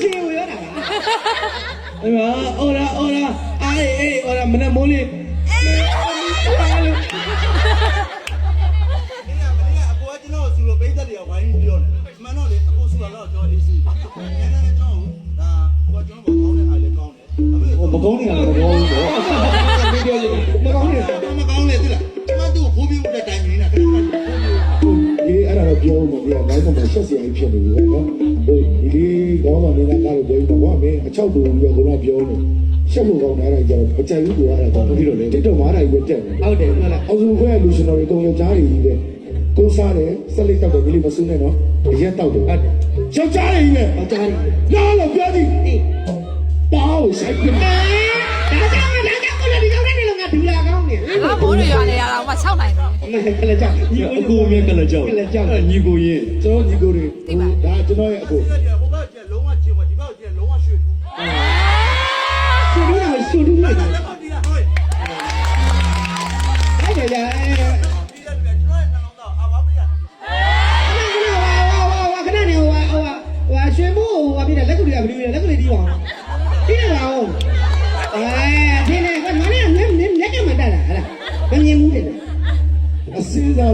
ရှင်ကိုရောတာလားအဲ့မှာအော်လာအော်လာအေးအေးအော်လာမနေ့မိုးလေးမင်းကမင်းကအကိုကကျွန်တော်ဆူလို့ပိတ်သက်တယ်ဝိုင်းပြောတယ်မှန်တော့လေအကိုဆူတော့ကျွန်တော်အေးစီ ဒီအဲ့ဒါတော့ပြောဦးမယ်ဒီကနောက်ဆုံးမှာဆက်စရာကြီးဖြစ်နေပြီပေါ့နော်ဟိုဒီလေးကောင်းပါနေတာကားလို့ပြောပြီးတော့ကွာမင်းအချောက်တူပြီးတော့ဘုရားပြောနေရှက်လို့ကောင်းတယ်အဲ့ဒါကြတော့အကြိုက်ဘူးကွာအဲ့ဒါတော့ပြီးတော့လေတိတ်တော့မားတာကြီးပဲတက်နေဟုတ်တယ်ဟုတ်လားအောင်စုခွဲလူရှင်တော်တွေတုံယောက်ျားတွေကြီးပဲကိုစားတယ်ဆက်လက်တောက်တယ်ဒီလိုမစူးနဲ့နော်အရက်တောက်တယ်ဟုတ်တယ်ယောက်ျားတွေကြီးပဲဟောကြားတယ်နားလို့ပြောကြည့် ကလည်းကြောက်ညီအကိုမြက်ကလည်းကြောက်ညီကိုရင်ကျွန်တော်ညီကိုတွေဒါကျွန်တော်ရဲ့အကို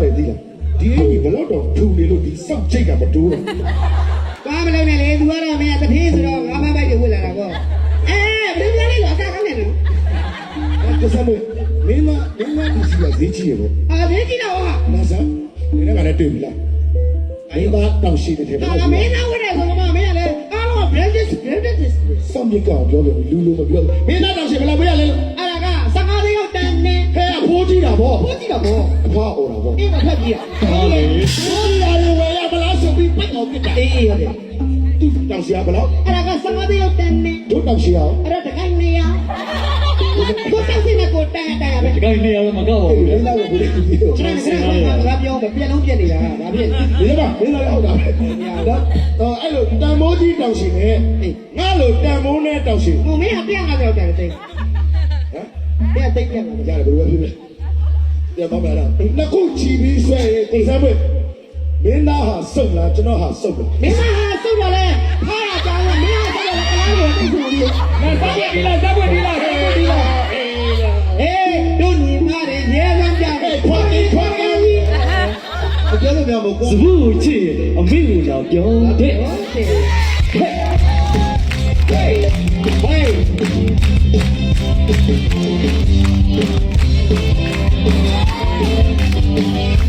တယ်ဒီလားဒီအကြီးဘလောက်တော့ထူနေလို့ဒီစောက်ချိတ်ကမတိုးတော့ဘာမလုပ်နဲ့လေသူကတော့မင်းကတထေးဆိုတော့ငါမပိုက်တွေဝစ်လာတာပေါ့အဲဘယ်လိုလဲလို့အကားကောင်းနေနော်ကစားလို့မင်းမမင်းမဒီစီကဈေးကြီးရလို့အာဘေးကြည့်တော့ဟာနာဆာမင်းကလည်းတွေ့ပြီလားမင်းမတောင်းရှိတဲ့ထဲဒါမှာကမင်းသားဝတ်တယ်ဆိုတော့မင်းကလည်းအားလုံး branded branded စောင့်မြကောင်ပြောတယ်လူလူမပြောမင်းသားတောင်းရှိဘယ်လောက်ပေးရလဲ ဖိုးကြီးတာဗောဘိုးကြည့်တော့ဘောအဖွားအော်တာဗောအေးမဖက်ကြည့်ရဖိုးကြီးတာတွေဝယ်ရမလားဆိုပြီးပတ်အောင်ပြစ်တာအေးဟုတ်တယ်သူတောင်းရှိရဘယ်လောက်အဲ့ဒါက15သိန်းလောက်တန်နေတို့တောင်းရှိရအောင်အဲ့ဒါတကိုင်းနေရကိုတောက်စင်းနဲ့ကိုတန်တန်ရပဲဒီကိနေရာမကောက်ပါအဲ့ဘူးဒီလေလေးလာကိုဘယ်လိုကြည့်တော့ကျွန်တော်ကပြောမပြက်လုံးပြက်နေတာဒါပြက်ဒီမှာမင်းလာဟုတ်တာပဲတော့အဲ့လိုတန်မိုးကြီးတောင်းရှိနေငါလိုတန်မိုးနဲ့တောင်းရှိဟိုမင်းကပြက်ငါပြောတယ်တိတ်ဟမ်ပြက်တိတ်ပြက်ငါရတယ်ဘယ်လိုဖြစ်လဲ ပြန်ပါမယ်လားနှစ်ခုချီပြီးဆွဲရင်ကိုစားပွဲမင်းသားဟာစုံလားကျွန်တော်ဟာစုံလားမင်းကဟာစုပ်တော့လဲဖားရကြောင်းလဲမင်းကဆိုတော့ကလားကိုတိတ်ဆိုပြီးငါစားပွက်ဒီလားစားပွက်ဒီလားစားပွက်ဒီလားအေးတို့ညီမတွေရဲစမ်းပြခဲ့ဖွားပြီးဖွားပြီးအကျလို့ပြောမကိုစဘူးကိုချစ်အမေကိုလာပြောတဲ့ဟုတ်တယ်ဟေးဟေးကျွ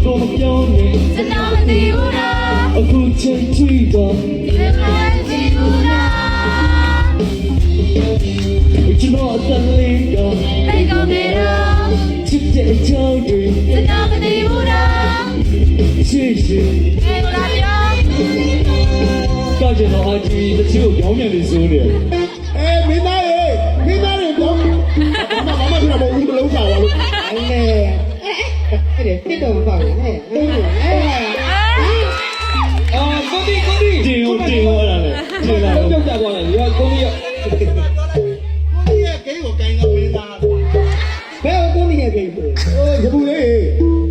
ကလေးကတေယုံနေတာချစ်တဲ့အကြောင်းတွေစနောင်းနေဘူးလားအခုချိန်ထိတော့ဘယ်ကတော့ပြေးပြောင်းတာစဘူးကိုချစ်ရှင်အမေကိုလာပြောကျွန်တော်ကိုမပြောနဲ့စနောင်းနေဘူးလားအမေစိတ်တမ်းကြအမေဆွေမလေးမလေးမစဘူးကိုချစ်ရှင်အမေကိုလာပြောကျွန်တော်ကိုမပြောနဲ့စနောင်းနေဘူးလားအခုချိန်ထိတော့ဘယ်ကတော့ပြေးဘူးလားကျွန်တော်အသက်လေးကတေယုံနေတာချစ်တဲ့အကြောင်းတွေစနောင်းနေဘူးလားချစ်ရှင်အမေကိုလာပြောကောက်ကျင်တော့အကြီးတချို့ပြောင်းပြန်နေစိုးနေတယ် အဲ့ဒါတစ်တော့ပေါ့ဟဲ့အဲ့အဲ့အာကိုဒီကိုဒီတင်ဟုတ်တင်ဟုတ်အဲ့ဒါလေတင်လာတော့ကြောက်ကြသွားတယ်ဒီကကိုကြီးကကိုရဲ့ဂိမ်းကိုကိုင်းကဝင်သားဘယ်ကိုမင်းရဲ့ကိစ္စအိုးရဘူးလေ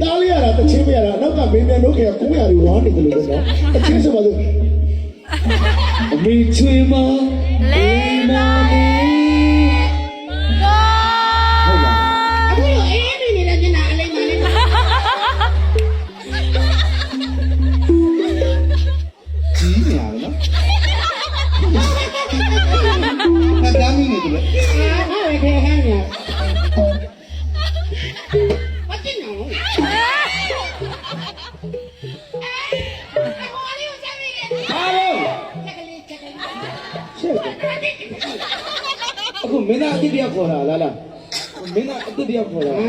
တားလေးရတာတချင်းမရတာနောက်ကမင်းမြန်လို့ခင်900တွေဝါနေတယ်လို့ပဲနော်တချင်းဆိုပါစို့အမေချွေမလေးမလေး မင်းသားအစ်တယောက်ခေါ်တာလားလားမင်းသားအစ်တယောက်ခေါ်တာအာ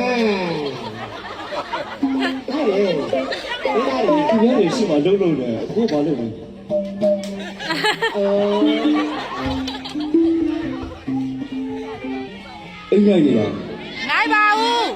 ဟဲ့လေဒီများတွေရှိမှလုံးလုံးတယ်အခုဘာလုပ်လဲအိမ်နိုင်နေတာနိုင်ပါဘူး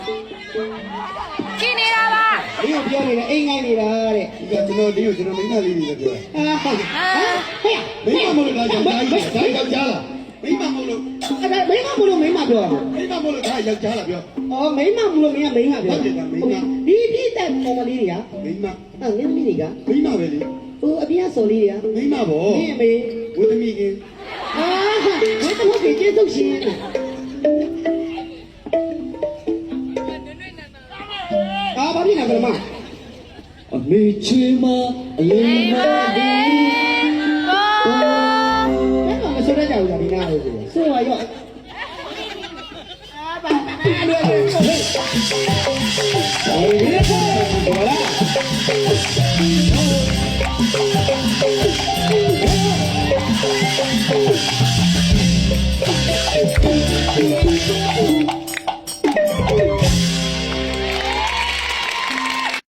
ကြည့်နေတာပါဒီကိုပြောနေတယ်အိမ်ငိုင်းနေတာတဲ့ဒီကကျွန်တော်ဒီကိုကျွန်တော်မိန်းမလေးတွေလည်းပြောတယ်အာဟုတ်ဟဲ့မိန်းမမလို့လားယောက်ျားကြီးဒါယောက်ျားလား မိန်းမမလို့အဲ့ဒါမိမမလို့မိမပြောရမှာမိန်းမမလို့ဒါယောက်ျားလားပြော အော်မိမမလို့မင်းကမိမပြောဒီပြည့်တဲ့ပေါ်မလေးတွေကမိန်းမအဲ့မင်းသမီးတွေကမိန်းမပဲလေဟိုအပြည့်စော်လေးတွေကမိန်းမပေါ့မင်းအမေဝိသမီးကင်းအာဘယ်တော့မှကျေးဇူးရှင်အာဘာဖြစ်နေကြလဲမ အမေချွေးမအလေးမဒီ Oh,